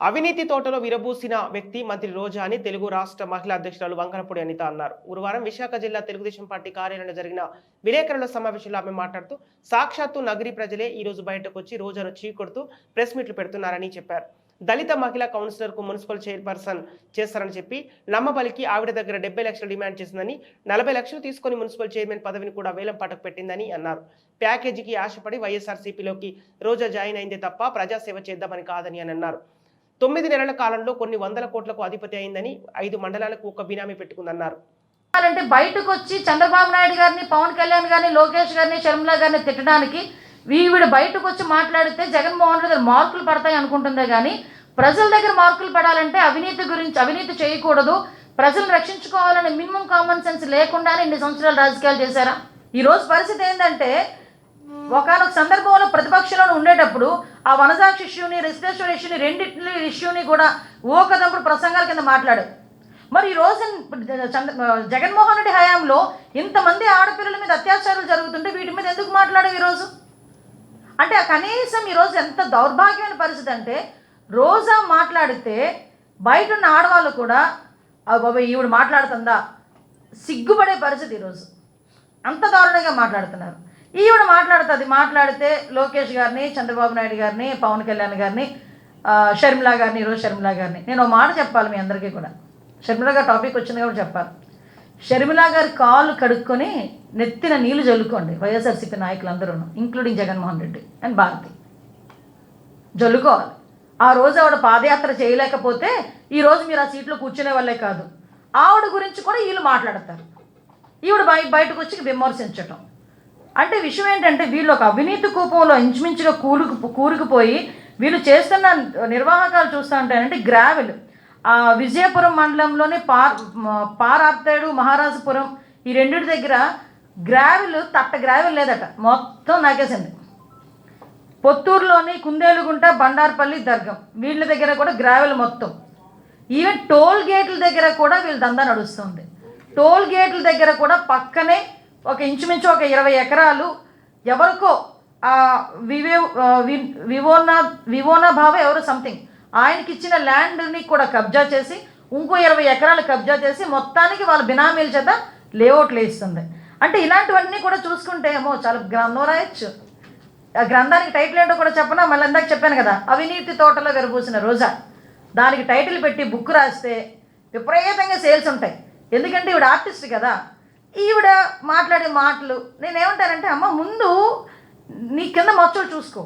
అవినీతి తోటలో విరబూసిన వ్యక్తి మంత్రి రోజా అని తెలుగు రాష్ట్ర మహిళా అధ్యక్షురాలు వంకనపూడి అనిత అన్నారు. గురువారం విశాఖ జిల్లా తెలుగుదేశం పార్టీ కార్యాలయంలో జరిగిన విలేకరుల సమావేశంలో ఆమె మాట్లాడుతూ సాక్షాత్తు నగరి ప్రజలే ఈరోజు బయటకు వచ్చి రోజాను చీకొడుతూ ప్రెస్ మీట్లు పెడుతున్నారని చెప్పారు. దళిత మహిళా కౌన్సిలర్కు మున్సిపల్ చైర్పర్సన్ చేస్తారని చెప్పి నమ్మబలికి ఆవిడ దగ్గర డెబ్బై లక్షలు డిమాండ్ చేసిందని నలభై లక్షలు తీసుకొని మున్సిపల్ చైర్మన్ పదవిని కూడా వేలం పాటకు పెట్టిందని అన్నారు. ప్యాకేజీకి ఆశపడి వైఎస్ఆర్సీపీలోకి రోజా జాయిన్ అయిందే తప్ప ప్రజాసేవ చేద్దామని కాదని అని అన్నారు. తొమ్మిది నెలల కాలంలో కొన్ని వందల కోట్లకు అధిపతి అయిందని ఐదు మండలాలకు ఒక బినామీ పెట్టుకుందన్నారు. అంటే బయటకు వచ్చి చంద్రబాబు నాయుడు గారిని పవన్ కళ్యాణ్ గారిని లోకేష్ గారిని షర్మిల గారిని తిట్టడానికి వీవిడ బయటకు వచ్చి మాట్లాడితే జగన్మోహన్ రెడ్డి దగ్గర మార్కులు పడతాయి అనుకుంటుందే కానీ ప్రజల దగ్గర మార్కులు పడాలంటే అవినీతి గురించి అవినీతి చేయకూడదు. ప్రజలను రక్షించుకోవాలనే మినిమం కామన్ సెన్స్ లేకుండానే ఇన్ని సంవత్సరాలు రాజకీయాలు చేశారా? ఈ రోజు పరిస్థితి ఏంటంటే ఒకనొక సందర్భంలో ప్రతిపక్షంలో ఉండేటప్పుడు ఆ వనజాక్షి ఇష్యూని రెసిడెన్షియల్ ఇష్యూని రెండింటి ఇష్యూని కూడా ఊకదప్పుడు ప్రసంగాల కింద మాట్లాడారు మరి ఈ రోజు జగన్మోహన్ రెడ్డి హయాంలో ఇంతమంది ఆడపిల్లల మీద అత్యాచారాలు జరుగుతుంటే వీటి మీద ఎందుకు మాట్లాడు ఈరోజు అంటే కనీసం ఈరోజు ఎంత దౌర్భాగ్యమైన పరిస్థితి అంటే రోజా మాట్లాడితే బయట ఉన్న ఆడవాళ్ళు కూడా బాబా ఈవిడ మాట్లాడుతుందా? సిగ్గుపడే పరిస్థితి ఈరోజు అంత దారుణంగా మాట్లాడుతున్నారు. ఈవిడ మాట్లాడుతుంది. మాట్లాడితే లోకేష్ గారిని చంద్రబాబు నాయుడు గారిని పవన్ కళ్యాణ్ గారిని షర్మిలా గారిని ఈరోజు షర్మిలా గారిని. నేను ఒక మాట చెప్పాలి మీ అందరికీ కూడా. షర్మిలా గారు టాపిక్ వచ్చింది కాబట్టి చెప్పాలి. షర్మిలా గారి కాళ్ళు కడుక్కొని నెత్తిన నీళ్ళు జల్లుకోండి వైఎస్ఆర్సీపీ నాయకులందరూ ఇంక్లూడింగ్ జగన్మోహన్ రెడ్డి అండ్ భారతి. జల్లుకోవాలి. ఆ రోజు ఆవిడ పాదయాత్ర చేయలేకపోతే ఈ రోజు మీరు ఆ సీట్లో కూర్చునే వాళ్ళే కాదు. ఆవిడ గురించి కూడా వీళ్ళు మాట్లాడతారు. ఈవిడ బయ బయటకు వచ్చి విమర్శించటం. అంటే విషయం ఏంటంటే వీళ్ళు ఒక అవినీతి కూపంలో ఇంచుమించుగా కూరుకు కూరుకుపోయి వీళ్ళు చేస్తున్న నిర్వాహకాలు చూస్తూ ఉంటాయంటే గ్రావెల్. ఆ విజయపురం మండలంలోని పార్ మ- పారార్తేడు మహారాజపురం ఈ రెండింటి దగ్గర గ్రావెల్ తట్ట గ్రావెల్ లేదట. మొత్తం నాకేసింది. పొత్తూరులోని కుందేలుగుంట బండార్పల్లి దర్గం వీళ్ళ దగ్గర కూడా గ్రావెల్ మొత్తం. ఈవెన్ టోల్ గేట్ల దగ్గర కూడా వీళ్ళ దందా నడుస్తుంది. టోల్ గేట్ల దగ్గర కూడా పక్కనే ఒక ఇంచుమించు ఒక ఇరవై ఎకరాలు. ఎవరికో వివే వి- వివోనా వివోనా భావ ఎవరు సంథింగ్ ఆయనకి ఇచ్చిన ల్యాండ్ని కూడా కబ్జా చేసి ఇంకో ఇరవై ఎకరాలు కబ్జా చేసి మొత్తానికి వాళ్ళ బినామీల చేత లేఅవుట్లు వేస్తుంది అంటే ఇలాంటివన్నీ కూడా చూసుకుంటే ఏమో చాలా గ్రంథం రాయొచ్చు. ఆ గ్రంథానికి టైటిల్ ఏంటో కూడా చెప్పనా? మళ్ళీ ఇందాక చెప్పాను కదా అవినీతి తోటలో వెరబూసిన రోజా. దానికి టైటిల్ పెట్టి బుక్ రాస్తే విపరీతంగా సేల్స్ ఉంటాయి. ఎందుకంటే ఇవి ఆర్టిస్ట్ కదా. ఈవిడ మాట్లాడే మాటలు నేనేమంటానంటే అమ్మ ముందు నీ కింద మచ్చలు చూసుకో.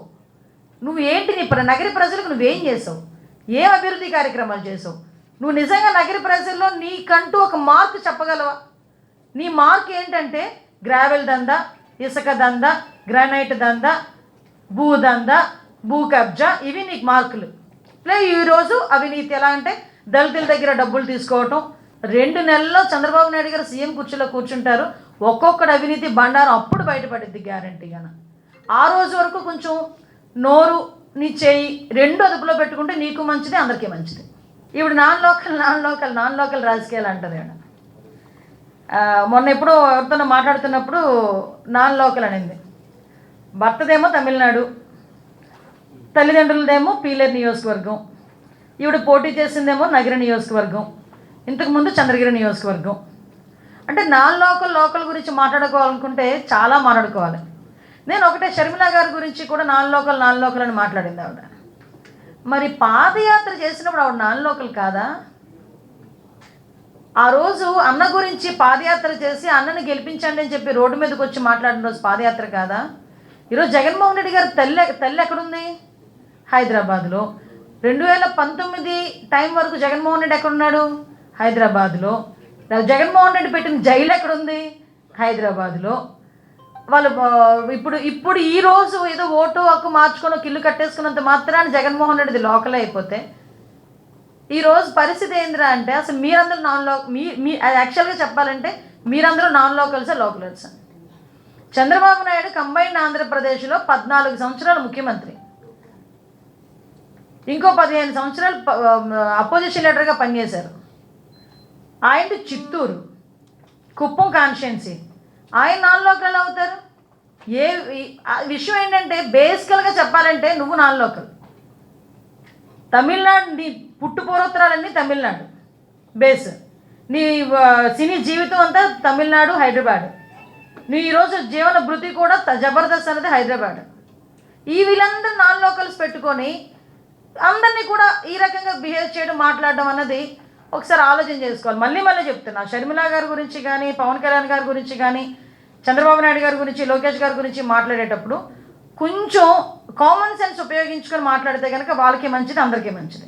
నువ్వు ఏంటి నీ నగరి ప్రజలకు నువ్వేం చేసావు? ఏం అభివృద్ధి కార్యక్రమాలు చేసావు? నువ్వు నిజంగా నగరి ప్రజల్లో నీకంటూ ఒక మార్క్ చెప్పగలవా? నీ మార్క్ ఏంటంటే గ్రావెల్ దందా ఇసుక దందా గ్రానైట్ దందా భూ దందా భూ కబ్జా ఇవి నీకు మార్కులు. ప్లే ఈరోజు అవినీతి ఎలా అంటే దళితుల దగ్గర డబ్బులు తీసుకోవటం రెండు నెలల్లో చంద్రబాబు నాయుడు గారు సీఎం కుర్చీలో కూర్చుంటారు. ఒక్కొక్కటి అవినీతి బండారం అప్పుడు బయటపడిద్ది గ్యారంటీగా ఆ రోజు వరకు కొంచెం నోరు నీ చేయి రెండు అదుపులో పెట్టుకుంటే నీకు మంచిది అందరికీ మంచిది. ఇప్పుడు non local non local non local రాజకీయాలు అంటది ఆవిడ. మొన్న ఎప్పుడో ఎవరితోనో మాట్లాడుతున్నప్పుడు నాన్ లోకల్ అనింది. భర్తదేమో తమిళనాడు తల్లిదండ్రులదేమో పీలేరు నియోజకవర్గం. ఈవిడ పోటీ చేసిందేమో నగర నియోజకవర్గం. ఇంతకుముందు చంద్రగిరి నియోజకవర్గం. అంటే నాన్ లోకల్ లోకల్ గురించి మాట్లాడుకోవాలనుకుంటే చాలా మాట్లాడుకోవాలి. నేను ఒకటే షర్మిల గారి గురించి కూడా నాన్ లోకల్ నాన్ లోకల్ అని మాట్లాడింది ఆవిడ. మరి పాదయాత్ర చేసినప్పుడు ఆవిడ నాన్ లోకల్ కాదా? ఆ రోజు అన్న గురించి పాదయాత్ర చేసి అన్నని గెలిపించండి అని చెప్పి రోడ్డు మీదకి వచ్చి మాట్లాడిన రోజు పాదయాత్ర కాదా? ఈరోజు జగన్మోహన్ రెడ్డి గారు తల్లి తల్లి ఎక్కడుంది? హైదరాబాద్లో. రెండు వేల పంతొమ్మిది టైం వరకు జగన్మోహన్ రెడ్డి ఎక్కడున్నాడు? హైదరాబాద్లో. జగన్మోహన్ రెడ్డి పెట్టిన జైలు ఎక్కడుంది? హైదరాబాద్లో. వాళ్ళు ఇప్పుడు ఇప్పుడు ఈ రోజు ఏదో ఓటు హక్కు మార్చుకొని కిల్లు కట్టేసుకున్నంత మాత్రాన్ని జగన్మోహన్ రెడ్డిది లోకల్ అయిపోతే. ఈ రోజు పరిస్థితి ఏందిరా అంటే అసలు మీరందరూ నాన్లో మీ మీ అది యాక్చువల్గా చెప్పాలంటే మీరందరూ నాన్ లోకల్సా లోకల్స్? చంద్రబాబు నాయుడు కంబైన్ ఆంధ్రప్రదేశ్లో పద్నాలుగు సంవత్సరాలు ముఖ్యమంత్రి. ఇంకో పదిహేను సంవత్సరాలు అపోజిషన్ లీడర్గా పనిచేశారు. ఆయనది చిత్తూరు. కుప్పం కాన్షియన్సీ ఆయన నాన్ లోకల్ అవుతారు. ఏ ఆ విషయం ఏంటంటే బేసికల్గా చెప్పాలంటే నువ్వు నాన్ లోకల్. తమిళనాడు నీ పుట్టు పూర్వోత్తరాలన్నీ తమిళనాడు. బేస్. నీ సినీ జీవితం అంతా తమిళనాడు హైదరాబాద్. నీ ఈరోజు జీవన భృతి కూడా జబర్దస్త్ అనేది హైదరాబాద్. ఈ వీళ్ళందరూ నాన్ లోకల్స్ పెట్టుకొని అందరినీ కూడా ఈ రకంగా బిహేవ్ చేయడం మాట్లాడడం అన్నది ఒకసారి ఆలోచన చేసుకోవాలి. మళ్ళీ మళ్ళీ చెప్తున్నా. షర్మిల గారి గురించి కానీ పవన్ కళ్యాణ్ గారి గురించి కానీ చంద్రబాబు నాయుడు గారి గురించి లోకేష్ గారి గురించి మాట్లాడేటప్పుడు కొంచెం కామన్ సెన్స్ ఉపయోగించుకొని మాట్లాడితే కనుక వాళ్ళకి మంచిది అందరికీ మంచిది.